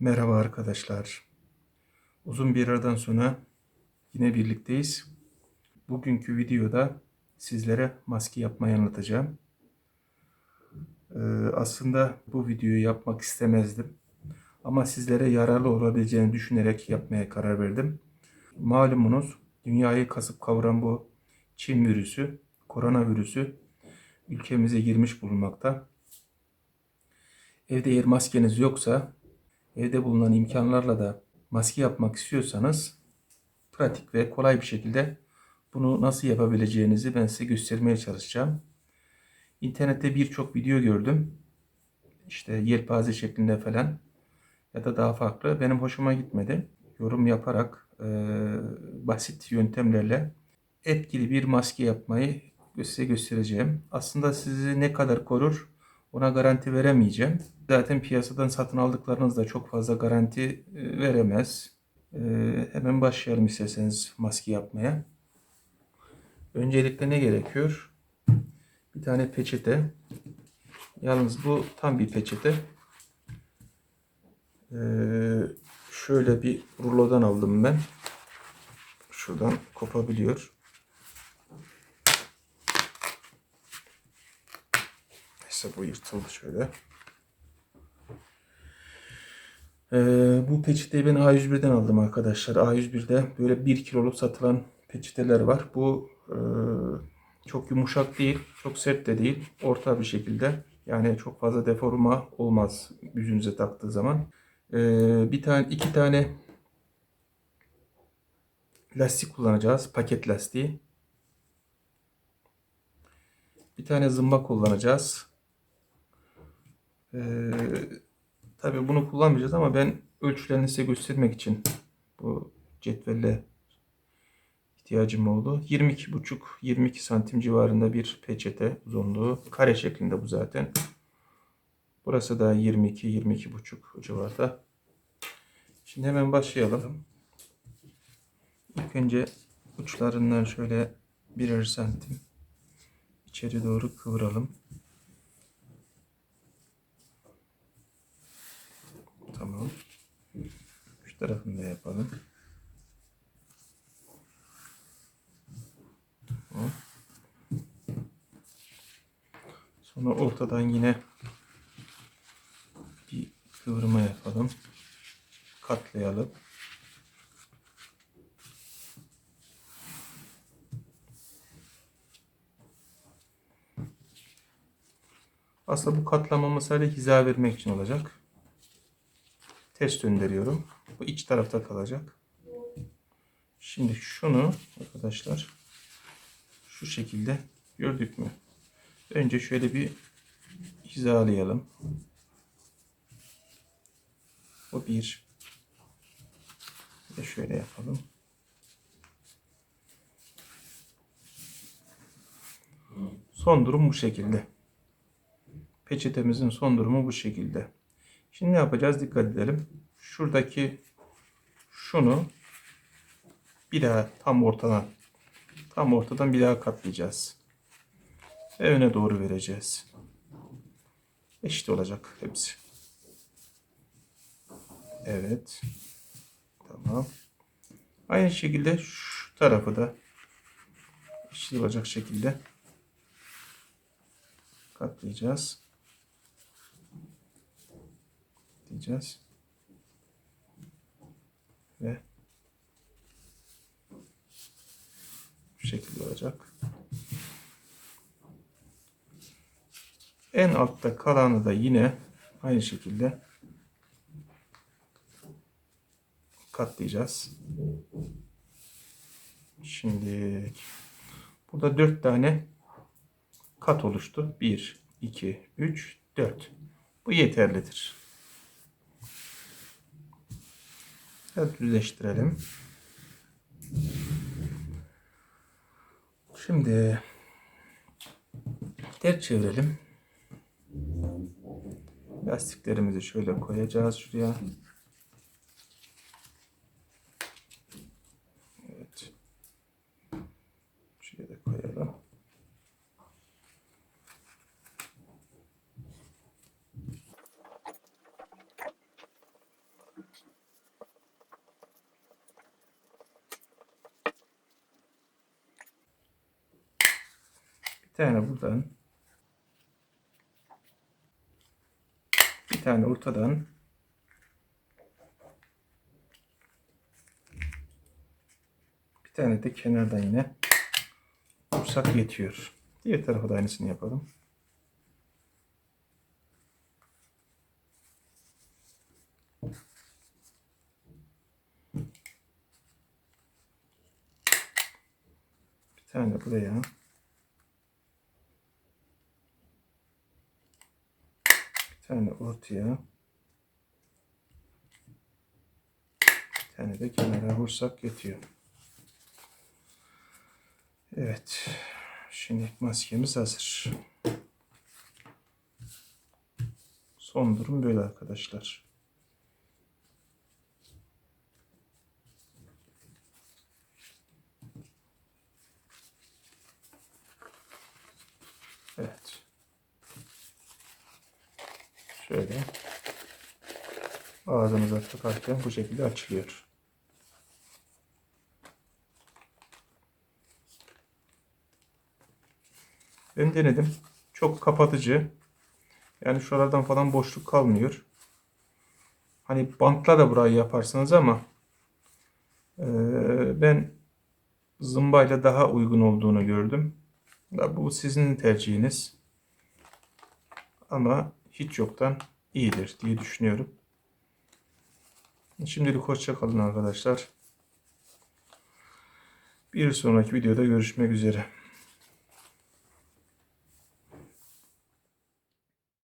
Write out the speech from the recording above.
Merhaba arkadaşlar. Uzun bir aradan sonra yine birlikteyiz. Bugünkü videoda sizlere maske yapmayı anlatacağım. Ee, aslında bu videoyu yapmak istemezdim. Ama sizlere yararlı olabileceğini düşünerek yapmaya karar verdim. Malumunuz dünyayı kasıp kavuran bu Çin virüsü, koronavirüsü ülkemize girmiş bulunmakta. Evde eğer maskeniz yoksa evde bulunan imkanlarla da maske yapmak istiyorsanız pratik ve kolay bir şekilde bunu nasıl yapabileceğinizi ben size göstermeye çalışacağım. İnternette birçok video gördüm. İşte yelpaze şeklinde falan ya da daha farklı. Benim hoşuma gitmedi. Yorum yaparak e, basit yöntemlerle etkili bir maske yapmayı size göstereceğim. Aslında sizi ne kadar korur ona garanti veremeyeceğim. Zaten piyasadan satın aldıklarınız da çok fazla garanti e, veremez. E, hemen başlayalım isterseniz maske yapmaya. Öncelikle ne gerekiyor? Bir tane peçete. Yalnız bu tam bir peçete. E, şöyle bir rulodan aldım ben. Şuradan kopabiliyor. Neyse bu yırtıldı şöyle. Ee, bu peçeteyi ben A101'den aldım arkadaşlar. A101'de böyle 1 kiloluk satılan peçeteler var. Bu e, çok yumuşak değil, çok sert de değil. Orta bir şekilde. Yani çok fazla deforma olmaz yüzünüze taktığı zaman. Ee, bir tane, iki tane lastik kullanacağız. Paket lastiği. Bir tane zımba kullanacağız. Ee, tabii bunu kullanmayacağız ama ben ölçülerini size göstermek için bu cetvelle ihtiyacım oldu. 22,5-22 santim civarında bir peçete uzunluğu. Kare şeklinde bu zaten. Burası da 22-22,5 civarda. Şimdi hemen başlayalım. İlk önce uçlarından şöyle birer santim içeri doğru kıvıralım. Tamam. Şu tarafını da yapalım. Sonra ortadan yine bir kıvırma yapalım. Katlayalım. Aslında bu katlamamız sadece hiza vermek için olacak. Test gönderiyorum. Bu iç tarafta kalacak. Şimdi şunu arkadaşlar şu şekilde gördük mü? Önce şöyle bir hizalayalım. Bu bir. De şöyle yapalım. Son durum bu şekilde. Peçetemizin son durumu bu şekilde. Şimdi ne yapacağız? Dikkat edelim. Şuradaki şunu bir daha tam ortadan tam ortadan bir daha katlayacağız. Ve öne doğru vereceğiz. Eşit olacak hepsi. Evet. Tamam. Aynı şekilde şu tarafı da eşit olacak şekilde katlayacağız. Diyeceğiz. Ve bu şekilde olacak. En altta kalanı da yine aynı şekilde katlayacağız. Şimdi burada dört tane kat oluştu. 1, 2, 3, 4. Bu yeterlidir. Biraz düzleştirelim. Şimdi ters çevirelim. Lastiklerimizi şöyle koyacağız şuraya. Evet. Şuraya da koyalım. Tane buradan. Bir tane ortadan. Bir tane de kenardan yine vursak yetiyor. Diğer tarafa da aynısını yapalım. Bir tane buraya. Tane ortaya. Bir tane de kenara vursak yetiyor. Evet. Şimdi maskemiz hazır. Son durum böyle arkadaşlar. Evet. Şöyle ağzımıza takarken bu şekilde açılıyor. Ben denedim. Çok kapatıcı. Yani şuralardan falan boşluk kalmıyor. Hani bantla da burayı yaparsınız ama eee, ben zımbayla daha uygun olduğunu gördüm. Bu sizin tercihiniz. Ama hiç yoktan iyidir diye düşünüyorum. Şimdilik hoşça kalın arkadaşlar. Bir sonraki videoda görüşmek üzere.